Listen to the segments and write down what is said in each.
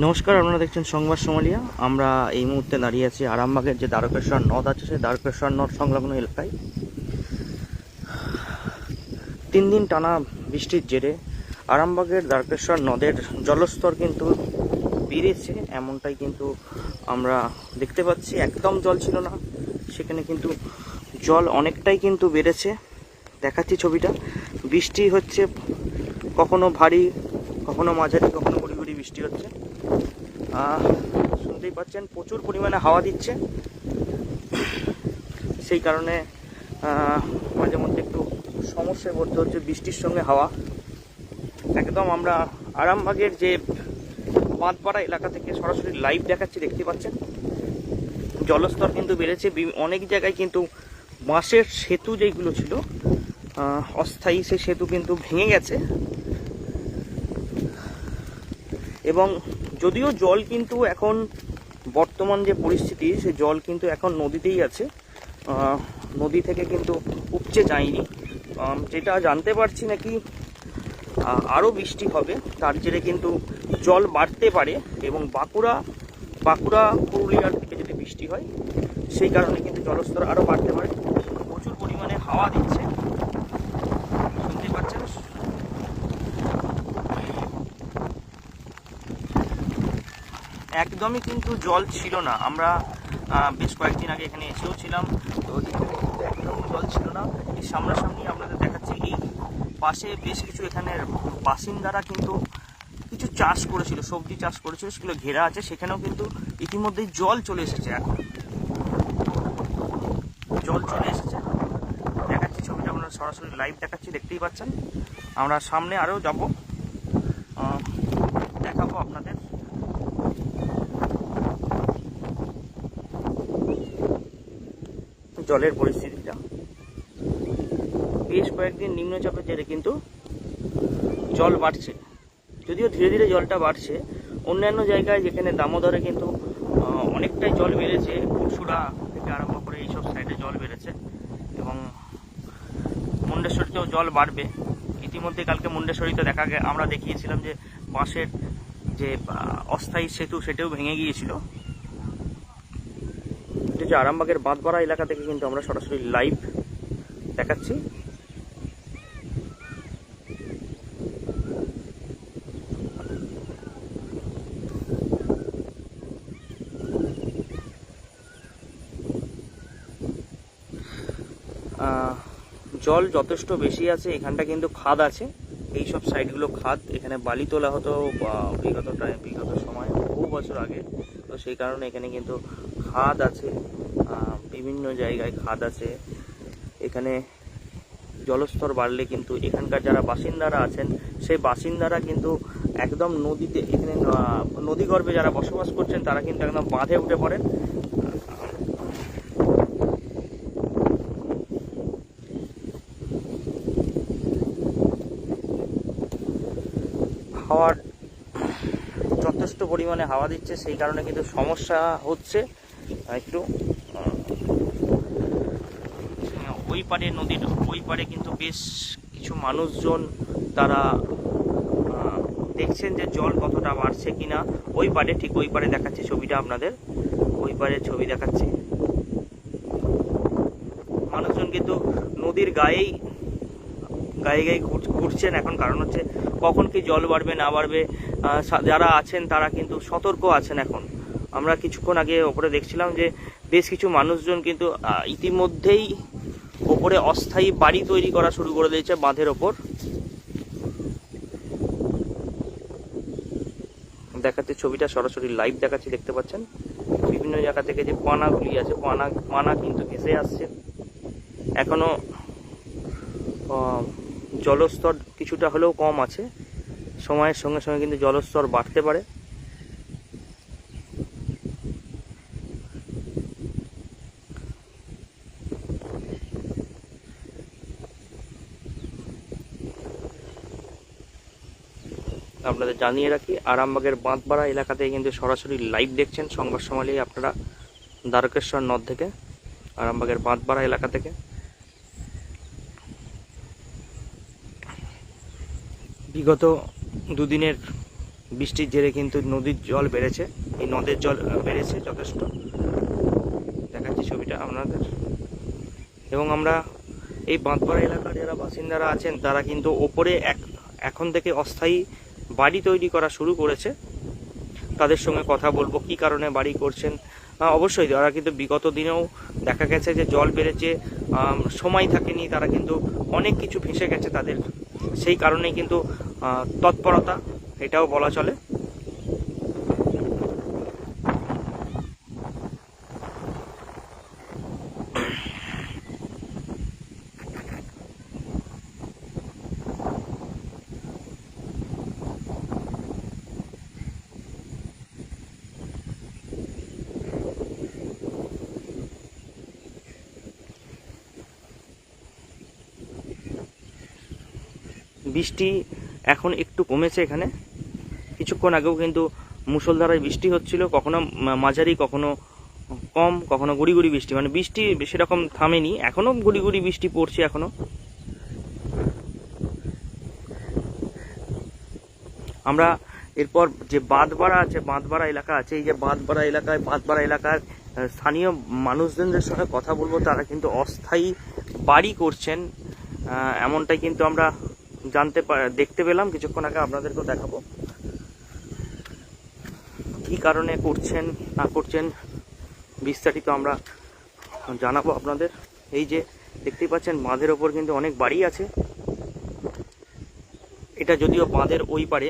নমস্কার, আপনারা দেখছেন সংবাদ সোমালিয়া। আমরা এই মুহূর্তে দাঁড়িয়ে আছি আরামবাগের যে দ্বারকেশ্বর নদ আছে, সেই দ্বারকেশ্বর নদ সংলগ্ন এলাকায়। তিন দিন টানা বৃষ্টির জেরে আরামবাগের দ্বারকেশ্বর নদের জলস্তর কিন্তু বেড়েছে, এমনটাই কিন্তু আমরা দেখতে পাচ্ছি। একদম জল ছিল না, সেখানে কিন্তু জল অনেকটাই কিন্তু বেড়েছে। দেখাচ্ছি ছবিটা। বৃষ্টি হচ্ছে কখনো ভারী, কখনো মাঝারি, কখনো গুড়ি গুড়ি বৃষ্টি হচ্ছে আহ, শুনতেই পাচ্ছেন, প্রচুর পরিমাণে হাওয়া দিচ্ছে। সেই কারণে মাঝে মধ্যে একটু সমস্যায় পড়তে হচ্ছে বৃষ্টির সঙ্গে হাওয়া। একদম আমরা আরামবাগের যে বাঁধপাড়া এলাকা থেকে সরাসরি লাইভ দেখাচ্ছি, দেখতে পাচ্ছেন? জলস্তর কিন্তু বেড়েছে। অনেক জায়গায় কিন্তু বাঁশের সেতু যেগুলো ছিল অস্থায়ী সেই সেতু কিন্তু ভেঙে গেছে। এবং যদিও জল কিন্তু এখন বর্তমান যে পরিস্থিতি, সে জল কিন্তু এখন নদীতেই আছে। নদী থেকে কিন্তু উপচে যায়নি। যেটা জানতে পারছি নাকি আরও বৃষ্টি হবে, তার জেরে কিন্তু জল বাড়তে পারে এবং বাঁকুড়া বাঁকুড়া, পুরুলিয়ার দিকে যদি বৃষ্টি হয়, সেই কারণে কিন্তু জলস্তর আরও বাড়তে পারে। প্রচুর পরিমাণে হাওয়া দিচ্ছে শুনতে পাচ্ছেন একদমই কিন্তু জল ছিল না। আমরা বেশ কয়েকদিন আগে এখানে এসেও ছিলাম, তো এখানে কিন্তু একদম জল ছিল না। এই সামনাসামনি আপনাদের দেখাচ্ছি, এই পাশে বেশ কিছু এখানের বাসিন্দারা কিন্তু কিছু চাষ করেছিল, সবজি চাষ করেছিল, সেগুলো ঘেরা আছে, সেখানেও কিন্তু ইতিমধ্যেই জল চলে এসেছে এখন। জল চলে এসেছে। দেখাচ্ছি ছবিটা আপনারা সরাসরি লাইভ দেখাচ্ছি, দেখতেই পাচ্ছেন। আমরা সামনে আরও যাব দেখাবো আপনাদের জলের পরিস্থিতিটা। বেশ কয়েকদিন নিম্নচাপের জেরে কিন্তু জল বাড়ছে। যদিও ধীরে ধীরে জলটা বাড়ছে, অন্যান্য জায়গায় যেখানে দামোদরে কিন্তু অনেকটাই জল বেড়েছে, পরশুরা থেকে আরম্ভ করে এইসব সাইডে জল বেড়েছে এবং মুন্ডেশ্বরীতেও জল বাড়বে। ইতিমধ্যে কালকে মুন্ডেশ্বরীতে দেখা আমরা দেখিয়েছিলাম যে বাঁশের যে অস্থায়ী সেতু সেটাও ভেঙে গিয়েছিল। এটা হচ্ছে আরামবাগের বাঁধপাড়া এলাকা থেকে কিন্তু আমরা সরাসরি লাইভ দেখাচ্ছি। জল যথেষ্ট বেশি আছে, এখানটা কিন্তু খাদ আছে। এই সব সাইডগুলো খাদ, এখানে বালি তোলা হতো বিগত টাইম বিগত সময়, বহু বছর আগে। তো সেই কারণে এখানে কিন্তু খাদ আছে বিভিন্ন জায়গায় খাদ আছে। এখানে জলস্তর বাড়লে কিন্তু এখানকার যারা বাসিন্দারা আছেন, সেই বাসিন্দারা কিন্তু একদম নদীতে, এখানে নদীগর্ভে যারা বসবাস করছেন, তারা কিন্তু একদম বাঁধে উঠে পড়েন। হাওয়ার যথেষ্ট পরিমাণে হাওয়া দিচ্ছে, সেই কারণে কিন্তু সমস্যা হচ্ছে। একটু আহ, ওই পারে নদীর ওই পারে কিন্তু বেশ কিছু মানুষজন তারা দেখছেন যে জল কতটা বাড়ছে কিনা। ওই পারে ঠিক ওই পারে দেখাচ্ছি ছবিটা আপনাদের। ওই পারে ছবি দেখাচ্ছি। মানুষজন কিন্তু নদীর গায়েই গায়ে গায়ে ঘুর- ঘুরছেন। এখন কারণ হচ্ছে কখন কি জল বাড়বে না বাড়বে যারা আছেন তারা কিন্তু সতর্ক আছেন এখন। আমরা কিছুক্ষণ আগে ওপরে দেখছিলাম যে বেশ কিছু মানুষজন কিন্তু ইতিমধ্যেই ওপরে অস্থায়ী বাড়ি তৈরি করা শুরু করে দিয়েছে বাঁধের ওপর। দেখাচ্ছে ছবিটা, সরাসরি লাইভ দেখাচ্ছি, দেখতে পাচ্ছেন? বিভিন্ন জায়গা থেকে যে পানাগুলি আছে, পানা পানা কিন্তু ভেসে আসছে। এখনও জলস্তর কিছুটা হলেও কম আছে। সময়ের সঙ্গে সঙ্গে কিন্তু জলস্তর বাড়তে পারে আপনাদের জানিয়ে রাখি, আরামবাগের বাঁধপাড়া এলাকা থেকে কিন্তু সরাসরি লাইভ দেখছেন সংবাদ সমালেই আপনারা দ্বারকেশ্বর নদ থেকে, আরামবাগের বাঁধপাড়া এলাকা থেকে। বিগত দুদিনের বৃষ্টির জেরে কিন্তু নদীর জল বেড়েছে, এই নদের জল বেড়েছে যথেষ্ট। দেখাচ্ছি ছবিটা আপনাদের। এবং আমরা এই বাঁধপাড়া এলাকার যারা বাসিন্দারা আছেন, তারা কিন্তু ওপরে এক, এখন থেকে অস্থায়ী বাড়ি তৈরি করা শুরু করেছে। তাদের সঙ্গে কথা বলব, কি কারণে বাড়ি করছেন? অবশ্যই তারা কিন্তু বিগত দিনেও দেখা গেছে যে জল বেড়েছে সময় থাকেনি, তারা কিন্তু অনেক কিছু ফেঁসে গেছে তাদের। সেই কারণেই কিন্তু তৎপরতা, এটাও বলা চলে। বৃষ্টি এখন একটু কমেছে এখানে। কিছুক্ষণ আগেও কিন্তু মুষলধারায় বৃষ্টি হচ্ছিল, কখনো মাঝারি, কখনো কম, কখনো গুড়ি গুড়ি বৃষ্টি। মানে বৃষ্টি সেরকম থামেনি, এখনও গুড়ি বৃষ্টি পড়ছে এখনও। আমরা এরপর যে বাঁধবাড়া আছে, বাঁধবাড়া এলাকা আছে, এই যে বাঁধবাড়া এলাকায়, বাঁধবাড়া এলাকার স্থানীয় মানুষজনদের সঙ্গে কথা বলব, তারা কিন্তু অস্থায়ী বাড়ি করছেন। এমনটাই কিন্তু আমরা জানতে দেখতে পেলাম, কিছুক্ষণ আগে আপনাদেরকেও দেখাবো। কি কারণে করছেন, না করছেন, বিস্তারিত আমরা জানাব আপনাদের। এই যে দেখতেই পাচ্ছেন, বাঁধের ওপর কিন্তু অনেক বাড়ি আছে। এটা যদিও বাঁধের ওই পারে।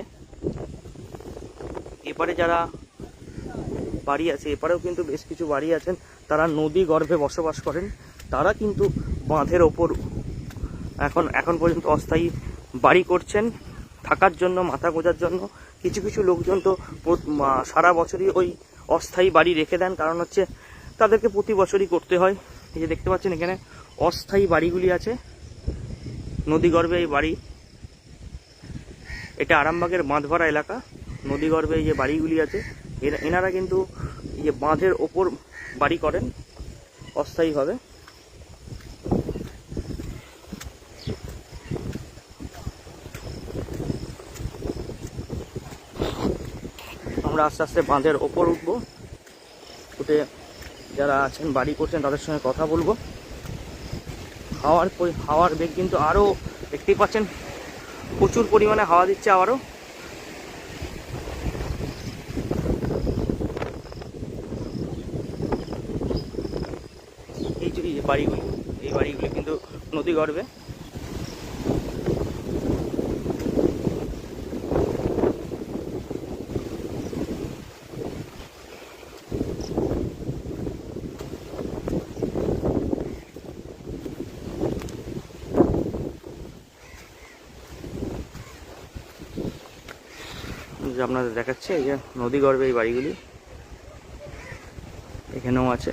এপারে যারা বাড়ি আছে, এপারেও কিন্তু বেশ কিছু বাড়ি আছেন। তারা নদী গর্ভে বসবাস করেন। তারা কিন্তু বাঁধের ওপর এখন এখন পর্যন্ত অস্থায়ী বাড়ি করছেন, থাকার জন্য, মাথা গোজার জন্য। কিছু কিছু লোকজন তো সারা বছরই ওই অস্থায়ী বাড়ি রেখে দেন। কারণ হচ্ছে তাদেরকে প্রতি বছরই করতে হয়। এই যে দেখতে পাচ্ছেন এখানে অস্থায়ী বাড়িগুলি আছে। নদীগর্ভে এই বাড়ি। এটা আরামবাগের বাঁধভরা এলাকা। নদীগর্ভে এই যে বাড়িগুলি আছে। এরা- এনারা কিন্তু এই যে বাঁধের ওপর বাড়ি করেন অস্থায়ীভাবে। আমরা আস্তে আস্তে বাঁধের ওপর উঠবো। উঠে যারা আছেন, বাড়ি করছেন, তাদের সঙ্গে কথা বলব। হাওয়ার হাওয়ার বেগ কিন্তু আরও দেখতেই পাচ্ছেন, প্রচুর পরিমাণে হাওয়া দিচ্ছে আবারও। এই যে বাড়িগুলি, এই বাড়িগুলি কিন্তু নদী গর্ভে যে আপনাদের দেখাচ্ছে এই যে নদী গর্ভে এই বাড়িগুলি। এখানেও আছে।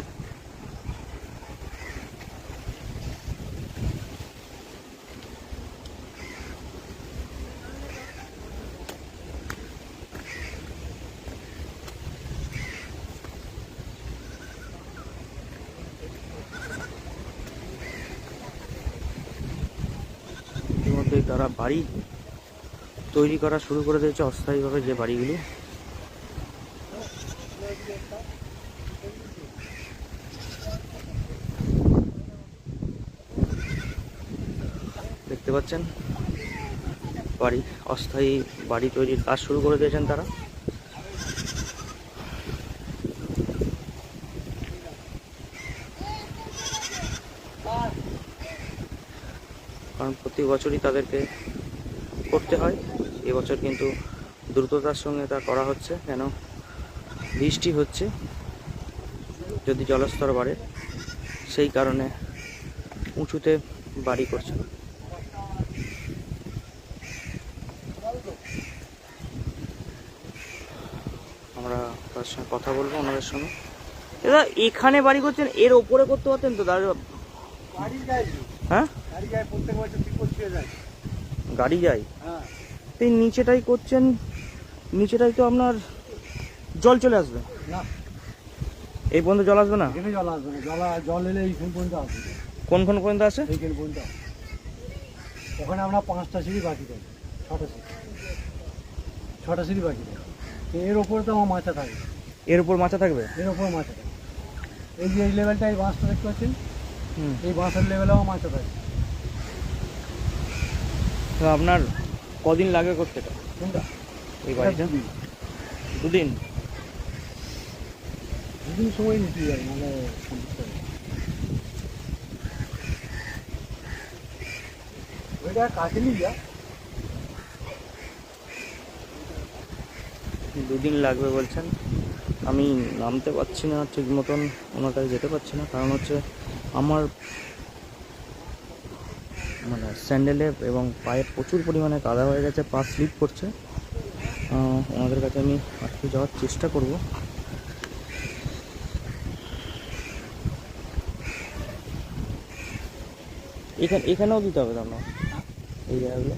তারা বাড়ি তৈরি করা শুরু করে দিয়েছে অস্থায়ীভাবে যে বাড়িগুলি। দেখতে পাচ্ছেন? বাড়ি, অস্থায়ী বাড়ি তৈরির কাজ শুরু করে দিয়েছেন তারা। কারণ প্রতি বছরই তাদেরকে করতে হয়। এবছর কিন্তু দ্রুততার সঙ্গে তা করা হচ্ছে কেন? বৃষ্টি হচ্ছে যদি জলস্তর বাড়ে সেই কারণে উঁচুতে বাড়ি করছে আমরা তার সঙ্গে কথা বলব ওনাদের সঙ্গে। দাদা এখানে বাড়ি করছেন এর ওপরে করতে পারতেন তো? দাদা হ্যাঁ? গাড়ি যায়। হ্যাঁ। তো এই নিচেটাই করছেন নিচেটাই তো আপনার জল চলে আসবে। না। এই পর্যন্ত জল আসবে না? এখানে জল আসবে না। জল জল এলে এইখান পর্যন্ত আসবে? কোন কোন পর্যন্ত আসে? এইখান পর্যন্ত ওখানে আমরা পাঁচটা সিঁড়ি বাকি দেয় ছটা সিঁড়ি। ছটা সিঁড়ি বাকি থাকে। তো এর ওপরে তো আমার মাছা থাকে এর উপর মাচা থাকবে? এর ওপর মাছা থাকে এই যে এই লেভেলটা এই বাঁশটা দেখতে পাচ্ছেন? এই বাঁশের লেভেলে আমার মাছা থাকে তো আপনার কদিন লাগবে করতে? এটা এই বাড়িটা? দুদিন। দুদিন সময় নিতে যায় মানে। ওইটা কাছে নিয়ে যা। দুদিন লাগবে বলছেন। আমি নামতে পারছি না ঠিক মতন ওনার কাছে যেতে পারছি না। কারণ হচ্ছে আমার মানে স্যান্ডেলে এবং পায়ে প্রচুর পরিমাণে কাদা হয়ে গেছে, পা স্লিপ করছে। ওনাদের কাছে আমি আজকে যাওয়ার চেষ্টা করব। এখানে, এখানেও দিতে হবে তো এই জায়গাগুলো।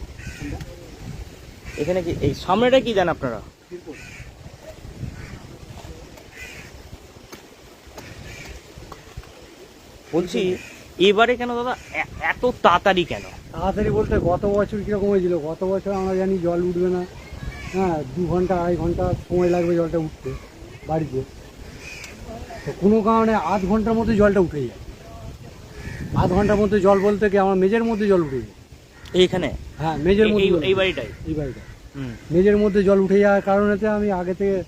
এখানে কি, এই সামনেটা কি দেন আপনারা? বলছি এবারে কেন দাদা? এত তাড়াতাড়ি কেন? তাড়াতাড়ি বলতে গত বছর কীরকম হয়েছিল? গত বছর আমরা জানি জল উঠবে না। হ্যাঁ দু ঘণ্টা আড়াই ঘণ্টা সময় লাগবে জলটা উঠতে বাড়িতে। তো কোনো কারণে আধ ঘণ্টার মধ্যে জলটা উঠে যায়। আধ ঘণ্টার মধ্যে জল বলতে কি আমার মেজের মধ্যে জল উঠে যায়? এইখানে? হ্যাঁ মেজের মধ্যে এই- বাড়িটাই এই বাড়িটা হুম। মেজের মধ্যে জল উঠে যাওয়ার কারণেতে আমি আগে থেকে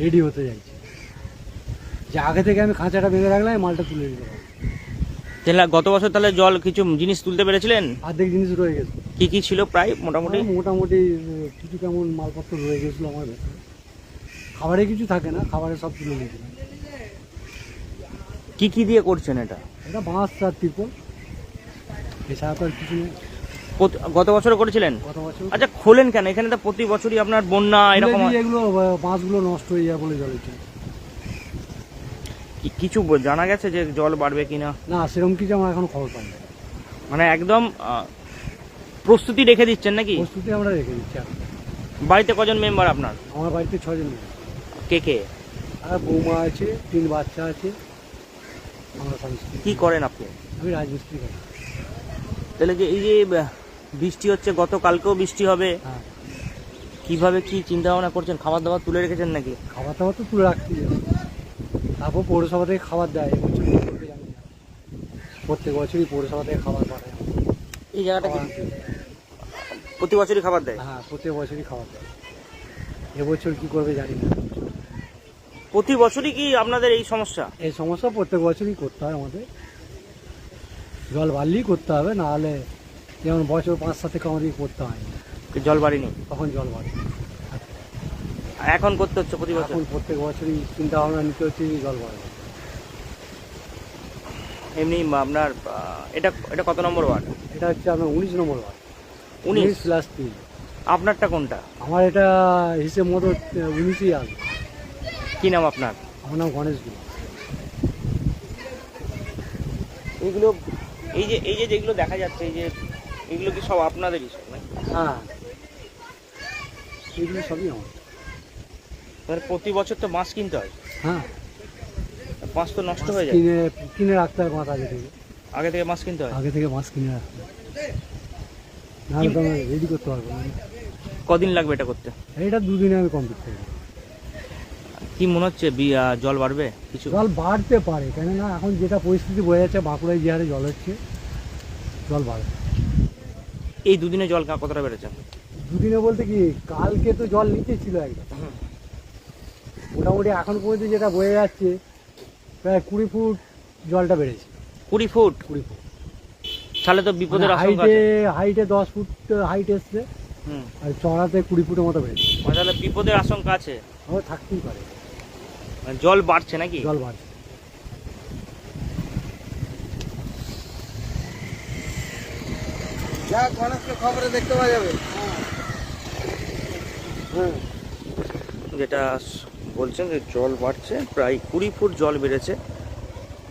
রেডি হতে চাইছি। যে আগে থেকে আমি খাঁচাটা বেঁধে রাখলে আমি মালটা তুলে পারব তাহলে গত বছর তাহলে জল কিছু জিনিস তুলতে পেরেছিলেন? অর্ধেক জিনিস রয়ে গেছে। কি কি ছিল প্রায় মোটামুটি? মোটামুটি আহ, কিছু কেমন মালপত্র রয়ে গেছিল আমার ভেতরে। খাবারে কিছু থাকে না খাবারে সব তুলে নিয়েছিলাম। কি কি দিয়ে করছেন এটা? এটা বাঁশ আর তিরপল। এছাড়া তো আর কিছু নেই। গত বছর করেছিলেন? গত বছর আচ্ছা খোলেন কেন? এখানে তো প্রতি বছরই আপনার বন্যা এরকম হয়। এগুলো বাঁশগুলো নষ্ট হয়ে যায় বলে জল উঠে কি- কিছু জানা গেছে যে জল বাড়বে কিনা? না সেরকম কিছু আমার এখন খবর পাই না মানে একদম প্রস্তুতি রেখে দিচ্ছেন নাকি? প্রস্তুতি আমরা রেখে দিচ্ছি। বাড়িতে কজন মেম্বার আপনার? আমার বাড়িতে ছজন কে কে? আর বৌমা আছে তিন বাচ্চা আছে আমরা কি করেন আপনি? আমি রাজমিস্ত্রি করি। তাহলে যে এই যে বৃষ্টি হচ্ছে গতকালকেও বৃষ্টি হবে। হ্যাঁ। কীভাবে কি চিন্তা ভাবনা করছেন? খাবার দাবার তুলে রেখেছেন নাকি? খাবার দাবার তো তুলে রাখতে তারপর পৌরসভা থেকে খাবার দেয় এবছর কি করবে জানি না। প্রত্যেক বছরই পৌরসভা থেকে খাবার পাঠায়। এই জায়গাটা কি? প্রতি বছরই খাবার দেয়? হ্যাঁ প্রত্যেক বছরই খাবার দেয়। এবছর কি করবে জানি না। প্রতি বছরই কি আপনাদের এই সমস্যা? এই সমস্যা প্রত্যেক বছরই করতে হয় আমাদের। জল বাড়লেই করতে হবে না হলে যেমন বছর পাঁচ সাত থেকে আমাদের করতে হয় জল বাড়িনি? তখন জল বাড়ে? এখন করতে হচ্ছে প্রতি বছর? এখন প্রত্যেক বছরই চিন্তা ভাবনা নিতে হচ্ছে জল বাড়বে এমনি আপনার এটা এটা কত নম্বর ওয়ার্ড? এটা হচ্ছে আপনার উনিশ নম্বর ওয়ার্ড। উনিশ? প্লাস তিন। আপনারটা কোনটা? আমার এটা হিসেব মতো উনিশই আসবে কি নাম আপনার? আমার নাম গণেশ গুল এইগুলো এই যে এই যে যেগুলো দেখা যাচ্ছে এই যে এগুলো কি সব আপনাদেরই? সব? হ্যাঁ। এগুলো সবই আমার। মানে প্রতি বছর তো মাছ কিনতে হয়। হ্যাঁ। মাছ তো নষ্ট হয়ে যায়। কিনে কিনে রাখতে হয় মাছ আগে থেকে। আগে থেকে মাছ কিনতে হয়? আগে থেকে মাছ কিনে রাখতে হয়। নাহলে তো রেডি করতে পারব না। কদিন লাগবে এটা করতে? এইটা দুদিনে আমি কমপ্লিট করব কি মনে হচ্ছে জল বাড়বে কিছু? জল বাড়তে পারে কেননা এখন যেটা পরিস্থিতি বোঝা যাচ্ছে বাঁকুড়ায় যে হারে জল হচ্ছে জল বাড়বে। এই দুদিনে জল কতটা বেড়েছে? দুদিনে বলতে কি কালকে তো জল নিচে ছিল একদম। মোটামুটি এখন পর্যন্ত যেটা বয়ে যাচ্ছে প্রায় কুড়ি ফুট জলটা বেড়েছে। কুড়ি ফুট? কুড়ি ফুট। তাহলে তো বিপদের আশঙ্কা হাইটে হাইটে দশ ফুট হাইট এসছে। হুম। আর চড়াতে কুড়ি ফুটের মতো বেড়েছে। মানে তাহলে বিপদের আশঙ্কা আছে? আমার থাকতেই পারে। মানে জল বাড়ছে নাকি? জল বাড়ছে। যা গণেশকে খবরে দেখতে পাওয়া যাবে। হ্যাঁ। যেটা বলছেন যে জল বাড়ছে প্রায় কুড়ি ফুট জল বেড়েছে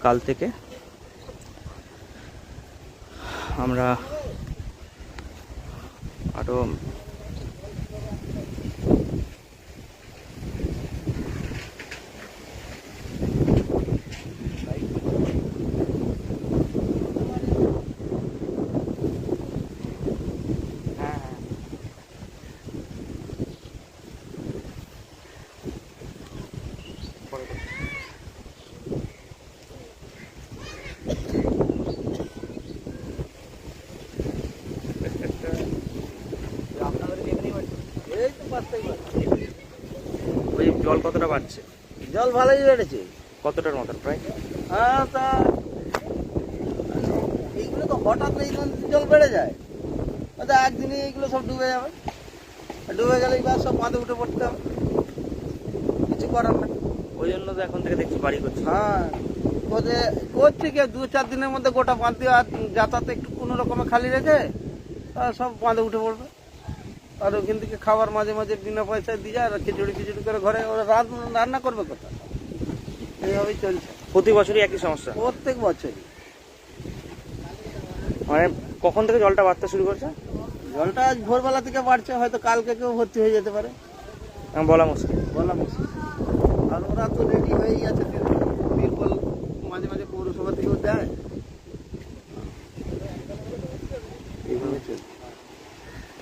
কাল থেকে। আমরা আরও এই তো পাঁচটাই বাজে। ওই জল কতটা বাড়ছে? জল ভালোই বেড়েছে। কতটার মতন প্রায়? হ্যাঁ তা এইগুলো তো হঠাৎ এই জল বেড়ে যায়। হয়তো একদিনে এইগুলো সব ডুবে যাবে। ডুবে গেলে এবার সব বাঁধে উঠে পড়তে হবে। কিছু করার না ওই জন্য তো এখন থেকে দেখছি বাড়ি করছে। হ্যাঁ করছে করছে কি দু চার দিনের মধ্যে গোটা বাঁধ দিয়ে আর যাতায়াত একটু কোনো রকমে খালি রেখে সব বাঁধে উঠে পড়বে। আর ওখান থেকে খাবার মাঝে মাঝে বিনা পয়সায় দিয়ে যায় আর খিচুড়ি খিচুড়ি করে ঘরে ওরা রাত- রান্না করবে কোথা এইভাবেই চলছে। প্রতি বছরই একই সমস্যা? প্রত্যেক বছরই। মানে কখন থেকে জলটা বাড়তে শুরু করছে? জলটা আজ ভোরবেলা থেকে বাড়ছে হয়তো কালকে কেউ ভর্তি হয়ে যেতে পারে। আমি বলা মুশকিল। বলা মুশকিল। আর ওরা তো রেডি হয়েই আছে বিরবল মাঝে মাঝে পৌরসভা থেকেও দেয় এইভাবে চলছে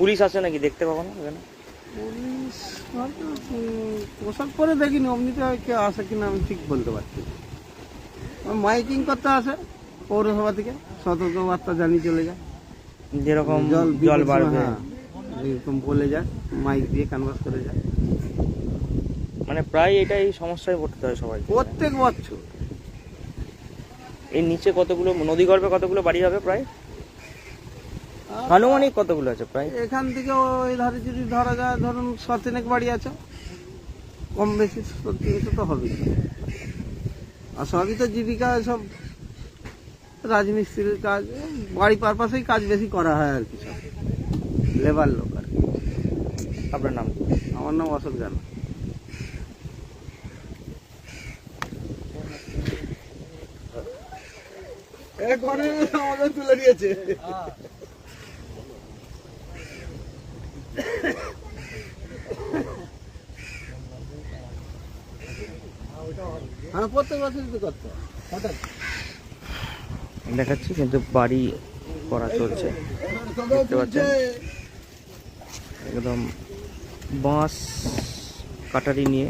পুলিশ আসে নাকি? দেখতে কখনো এখানে? পুলিশ পোশাক পরে দেখিনি অমনিতে কেউ আসে কিনা আমি ঠিক বলতে পারছি মাইকিং করতে আসে পৌরসভা থেকে সতর্ক বার্তা জানিয়ে চলে যায়। যেরকম জল জল বাড়বে। হ্যাঁ, এরকম বলে যায় মাইক দিয়ে কানভাস করে যায়। মানে প্রায় এটাই সমস্যায় পড়তে হয় সবাই। প্রত্যেক বছর। এই নিচে কতগুলো নদী গর্ভে কতগুলো বাড়ি হবে প্রায়? আনুমানিক কতগুলো আছে প্রায়? এখান থেকে ওই ধারে যদি ধরা যায় ধরুন সতেনেক বাড়ি আছে। কম বেশি তিনশো তো হবে আর সবই তো জীবিকা সব রাজমিস্ত্রির কাজ। বাড়ি পারপাসেই কাজ বেশি করা হয় আর কি সব। লেবার লোক আর কি। আপনার নাম? আমার নাম অশোক জানা। আমাদের তুলে নিয়েছে হ্যাঁ দেখাচ্ছি কিন্তু বাড়ি করা চলছে। দেখতে পাচ্ছেন? একদম বাঁশ কাটারি নিয়ে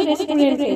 রেস্টুরেন্টে